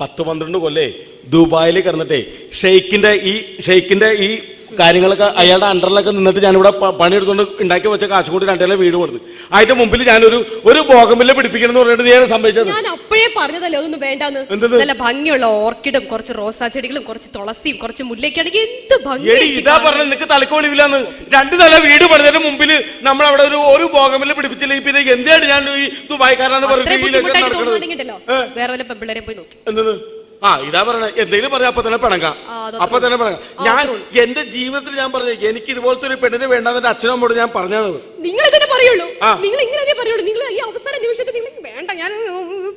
പത്ത് പന്ത്രണ്ട് കൊല്ലേ ദുബായിൽ കിടന്നിട്ടേ. ഷെയ്ക്കിന്റെ ഈ ഷെയ്ക്കിന്റെ ഈ കാര്യങ്ങളൊക്കെ അയാളുടെ അണ്ടറിലൊക്കെ നിന്നിട്ട് ഞാനിവിടെ പണിയെടുത്തുകൊണ്ട് ഉണ്ടാക്കി വെച്ച കാശുകൂട്ടി രണ്ടേലെ വീട് കൊടുത്തു. അതിന്റെ മുമ്പിൽ ഞാനൊരു ഒരു ബോഗമില്ല പിടിപ്പിക്കണം എന്ന് പറഞ്ഞിട്ട് ഞാൻ സംഭവിച്ചത്. ഞാൻ അപ്പോഴേ പറഞ്ഞതല്ലേ അതൊന്നും വേണ്ടാന്ന്? നല്ല ഭംഗിയുള്ള ഓർക്കിഡും കുറച്ച് റോസാ ചെടികളും കുറച്ച് തുളസിയും കുറച്ച് മുല്ലയ്ക്കാണെങ്കിൽ എന്ത് ഭംഗി ഇതാ പറഞ്ഞ നിനക്ക് തലക്ക് വെളിവില്ലാന്ന് രണ്ട് നില വീട് പണിതതിന് മുമ്പിൽ നമ്മൾ അവിടെ ഒരു ഒരു ബോഗമില്ല പിടിപ്പിച്ചില്ലെങ്കിൽ പിന്നെ എന്തിനാണ് ഞാൻ ഈ ദുബായ്ക്കാരാന്ന് പറഞ്ഞു? വേറെ വല്ല പെമ്പിള്ളേരെ പോയി നോക്കി. എന്തെന്ന്? ആ ഇതാ പറഞ്ഞ എന്തെങ്കിലും പറഞ്ഞ അപ്പൊ തന്നെ പിണങ്ങാം. അപ്പൊ തന്നെ പിണങ്ങാം. ഞാൻ എന്റെ ജീവിതത്തിൽ ഞാൻ പറഞ്ഞു എനിക്ക് ഇതുപോലത്തെ ഒരു പെണ്ണിനെ വേണ്ടാന്ന് എന്റെ അച്ഛനും അമ്മോട് ഞാൻ പറഞ്ഞത്. നിങ്ങൾ ഇതിനെ പറയുള്ളൂ. ആ. നിങ്ങൾ ഇങ്ങനെ പറയുള്ളൂ. നിങ്ങൾ ഈ അവസാന നിമിഷത്തിൽ നിങ്ങൾ വേണ്ട ഞാൻ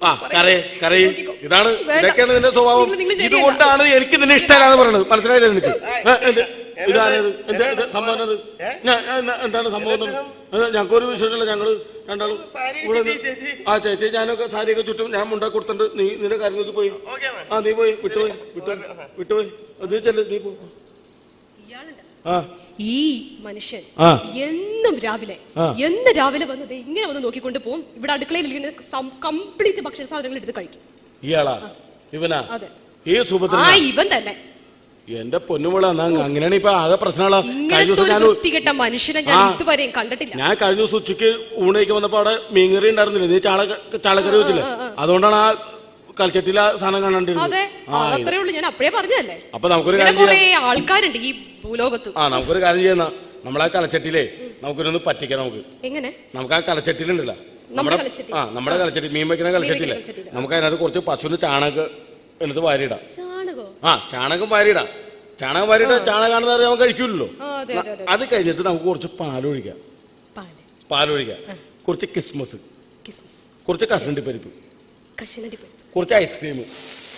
ആ കരയെ കരയെ. ഇതാണ് വേണ്ട. ഇതൊക്കെയാണ് നിന്റെ സ്വഭാവം. നിങ്ങൾ- നിങ്ങൾ ശരിയല്ല. ഇതുകൊണ്ടാണ് എനിക്ക് നിന്നെ ഇഷ്ടമല്ലാന്ന് പറയുന്നത്. മനസ്സിലായില്ലേ നിനക്ക്? എന്ത്? ഇതാരേത് സംഭവം എന്താണ് സംഭവം ഞങ്ങൾക്കൊരു വിശേഷമില്ല ഞങ്ങൾ രണ്ടാളും. ആ ചേച്ചി ഞാനൊക്കെ സാരിയൊക്കെ ചുറ്റും ഞാൻ മുണ്ട കൊടുത്തിട്ടുണ്ട്. നീ നിന്റെ കാര്യങ്ങൾക്ക് പോയി. ഓക്കേ ആ നീ പോയി വിട്ടുപോയി വിട്ടുപോയി വിട്ടുപോയി അത് ചെല്ലു നീ പോ. ആ. ഈ മനുഷ്യൻ. എന്നും രാവിലെ എന്ന് രാവിലെ വന്നത് ഇങ്ങനെ വന്ന് നോക്കിക്കൊണ്ട് പോകും ഇവിടെ അടുക്കളയിൽ ഇരിക്കുന്ന കംപ്ലീറ്റ് ഭക്ഷണ സാധനങ്ങൾ എടുത്ത് കഴിക്കും. ഇയാളാ? ഇവനാ? അതെ. ഈ സുഭദ്ര ആ ഇവൻ തന്നെ. എന്റെ പൊന്നുമുള എന്നാ അങ്ങനെയാണ് ഇപ്പൊ ആകെ വൃത്തികെട്ട മനുഷ്യനെ ഞാൻ ആ. ഇതുവരെയും കണ്ടിട്ടില്ല. ഞാൻ കഴിഞ്ഞ ദിവസം ഉച്ചയ്ക്ക് ഊണയ്ക്ക് വന്നപ്പോ അവിടെ മീൻകറി ഉണ്ടായിരുന്നില്ല? നീ ചാള ചാളക്കറി വെച്ചില്ല? അതുകൊണ്ടാണ് ആ കൽച്ചട്ടിയിലെ ആ സാധനം പറഞ്ഞതല്ലേ? അപ്പൊ നമുക്കൊരു കാര്യം ആൾക്കാരുണ്ട് ഈ ഭൂലോകത്ത്. ആ നമുക്കൊരു കാര്യം ചെയ്യുന്ന നമ്മളാ കലച്ചട്ടിയിലേ നമുക്കൊരൊന്ന് പറ്റിക്കാം നമുക്ക്. എങ്ങനെ? നമുക്ക് ആ കലച്ചട്ടിലുണ്ടല്ലോ നമ്മുടെ. ആ നമ്മുടെ കലച്ചട്ടി മീൻ വെക്കുന്ന കലച്ചട്ടിയിൽ. നമുക്ക് അതിനകത്ത് കുറച്ച് പശുവിന് ചാണകം എടുത്ത് വാരിയിടാം. ചാണകോ? ആ ചാണകം വാരിയിടാം. ചാണകം വാരിയിട്ട് ചാണകാണെന്ന് അറിയാൻ കഴിക്കൂലല്ലോ. ആ, അതെ അതെ അതെ. അത് കഴിഞ്ഞിട്ട് നമുക്ക് കുറച്ച് പാലൊഴിക്കാം. പാൽ. പാലൊഴിക്കാം. കുറച്ച് കിസ്മസ് കിസ്മിസ് കുറച്ച് കസണ്ടി പരിപ്പ്. കശുനടി പരിപ്പ്. കുറച്ച് ഐസ്ക്രീം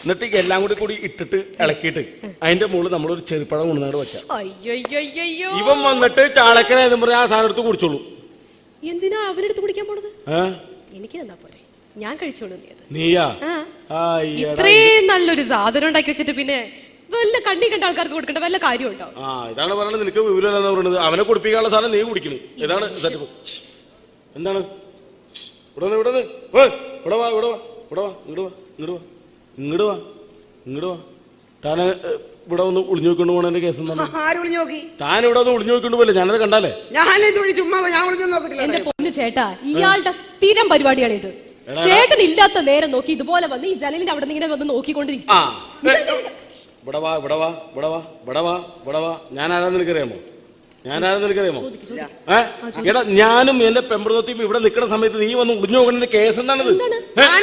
എന്നിട്ട് എല്ലാം കൂടി കൂടി ഇട്ടിട്ട് ഇളക്കിയിട്ട് അതിന്റെ മുകളിൽ നമ്മളൊരു ചെറുപ്പഴം കൊണ്ടുവന്നാട് വെക്കാം. അയ്യോ ഇവൻ വന്നിട്ട് ചാണക്കനെ എന്ന് ആ സാധനം എടുത്ത് കുടിച്ചോളൂ. എന്തിനാ അവനെടുത്ത് കുടിക്കാൻ പോണത്? എനിക്ക് തന്നാ പോരെ? ഞാൻ കഴിച്ചോളൂ നീ അത്. നീയാ? ഇത്രയും നല്ലൊരു സാധനം ഉണ്ടാക്കി വെച്ചിട്ട് പിന്നെ വല്ല കണ്ണി കണ്ട ആൾക്കാർക്ക് കൊടുക്കേണ്ട വല്ല കാര്യമുണ്ടോ ആ ഇതാണ് പറയുന്നത് നിനക്ക് വിവരമില്ലെന്ന് പറയുന്നത് അവനെ കുടിപ്പിക്കാനുള്ള സാധനം നീ കുടിക്കണു. ഇതാണ് എന്താണ്? ഇവിടെ ഇവിടെ ഇവിടെ വാ ഇവിടെ വാ. ഇവിടെ വാ. ഇങ്ങോട്ട് വാ ഇങ്ങോട്ട് വാ. ഇങ്ങോട്ട് വാ. ഇങ്ങോട്ട് വാ. താനെ ഇവിടെ ഒന്ന് ഒളിഞ്ഞു നോക്കൊണ്ട് പോണതിന്റെ കേസ് നോക്കി? താൻ ഇവിടെ ഒന്ന് ഒളിഞ്ഞു നോക്കൊണ്ട് പോലെ ഞാനത് കണ്ടാലേ? ഞാൻ ചുമ്മാ ഞാൻ ഒളിഞ്ഞു നോക്കിട്ടില്ല എന്റെ പൊന്നു ചേട്ടാ ഇയാളുടെ സ്ഥിരം പരിപാടിയാണ് ഇത് ചേട്ടൻ ഇല്ലാത്ത നേരം നോക്കി ഇതുപോലെ വന്ന് ഈ ജനലിന്റെ അവിടെ നിന്ന് ഇങ്ങനെ വന്ന് നോക്കിക്കൊണ്ടിരിക്കും. ആ. ഏ, ഇവിടെ വാ ഇവിടെ വാ ഇവിടെ വാ ഇവിടെ വാ ഇവിടെ വാ. ഞാൻ ആരാന്ന് ഞാൻ ആരാന്ന് നിനക്കറിയാമോ? ഏ? എടാ ഞാനും എന്റെ പെമ്പറത്തെയും ഇവിടെ നിൽക്കുന്ന സമയത്ത് നീ വന്ന് ഒളിഞ്ഞു നോക്കേണ്ട കേസ് എന്താണത്? ഞാൻ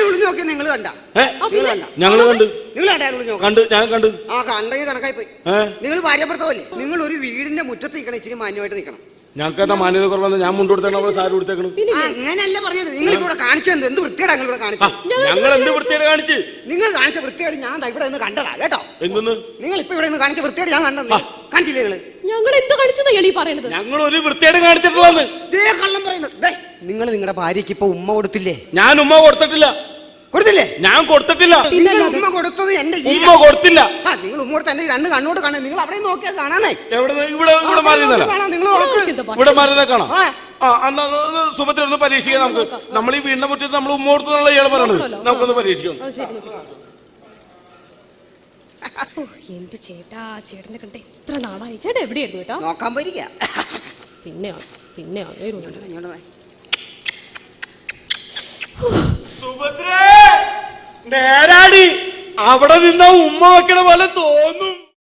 നിങ്ങൾ കണ്ട. ഏ? നിങ്ങൾ കണ്ട. ഞങ്ങൾ കണ്ട്. നിങ്ങൾ കണ്ട വിളിഞ്ഞു നോക്കി കണ്ട് ഞാൻ കണ്ട്. ആ കണ്ടെങ്കിൽ കണക്കായി പോയി ഏ? നിങ്ങൾ ഭാര്യപ്പെടുത്തല്ലേ നിങ്ങൾ ഒരു വീടിന്റെ മുറ്റത്ത് നിൽക്കണം ഇച്ചിരി മാന്യമായിട്ട് നിൽക്കണം. ഞങ്ങൾക്ക് എന്താ മാന്യത കുറവെന്ന് ഞാൻ മുണ്ട് കൊടുത്തേക്കണം അവൾ സാരി കൊടുത്തേക്കണം ആ, അങ്ങനെയല്ല പറഞ്ഞത്. നിങ്ങൾ ഇവിടെ കാണിച്ചത് എന്ത് വൃത്തിയാണ് നിങ്ങൾ ഇവിടെ ആ കാണിച്ചത്? ഞങ്ങൾ എന്ത് വൃത്തിയുടെ കാണിച്ച്? നിങ്ങൾ കാണിച്ച വൃത്തിയായിട്ട് ഞാൻ ദാ ഇവിടെ നിന്ന് കണ്ടതാ കേട്ടോ? എന്തെന്ന്? നിങ്ങൾ ഇപ്പൊ ഇവിടെ നിന്ന് കാണിച്ച വൃത്തിയായിട്ട് ഞാൻ കണ്ടത്. കാണിച്ചില്ലേ ഞങ്ങൾ എന്ത് കാണിച്ചത് എളി പറയുന്നത് ഞങ്ങൾ ഒരു വൃത്തിയുടെ കാണിച്ചിട്ടുള്ളതെന്ന്. ദേ കള്ളം പറയുന്നു. ദേ നിങ്ങൾ നിങ്ങളുടെ ഭാര്യയ്ക്ക് ഇപ്പൊ ഉമ്മ കൊടുത്തില്ലേ? ഞാൻ ഉമ്മ കൊടുത്തിട്ടില്ല. കൊടുത്തില്ലേ? ഞാൻ കൊടുത്തിട്ടില്ല. നിങ്ങൾ ഉമ്മ കൊടുത്തത് എന്റെ ഈ ഉമ്മ കൊടുത്തില്ല. ആ നിങ്ങൾ ഉമ്മ കൊടുത്ത എന്റെ ഈ രണ്ട് കണ്ണോട് കാണാൻ നിങ്ങൾ അവിടെ നോക്കിയാൽ കാണാനേ എവിടെ ഇവിടെ ഇവിടെ മാറി നിന്നല്ല. കാണാം നിങ്ങൾ ഉറപ്പ് ഇവിടെ മാറിയതാ കാണാം. ആ. ആ സുഭദ്ര ഒന്ന് പരീക്ഷിക്കാം നമുക്ക്. നമ്മൾ ഈ വീടിന്റെ മുറ്റത്ത് നമ്മൾ ഉമ്മോർത്ത് കൊടുത്തെന്നുള്ള ഇയാൾ പറയണത്. നമുക്കൊന്ന് പരീക്ഷിക്കാം. ഓ, ശരി. ഓ, എന്റെ ചേട്ടാ ചേട്ടനെ കണ്ട എത്ര നാളായി. ചേട്ടാ എവിടെയായിരുന്നു കേട്ടോ നോക്കാൻ പോയിരിക്കുക പിന്നെ പിന്നെ. സുഭദ്രേ നേരാടി. അവിടെ നിന്ന ഉമ്മ വെക്കണ പോലെ തോന്നി.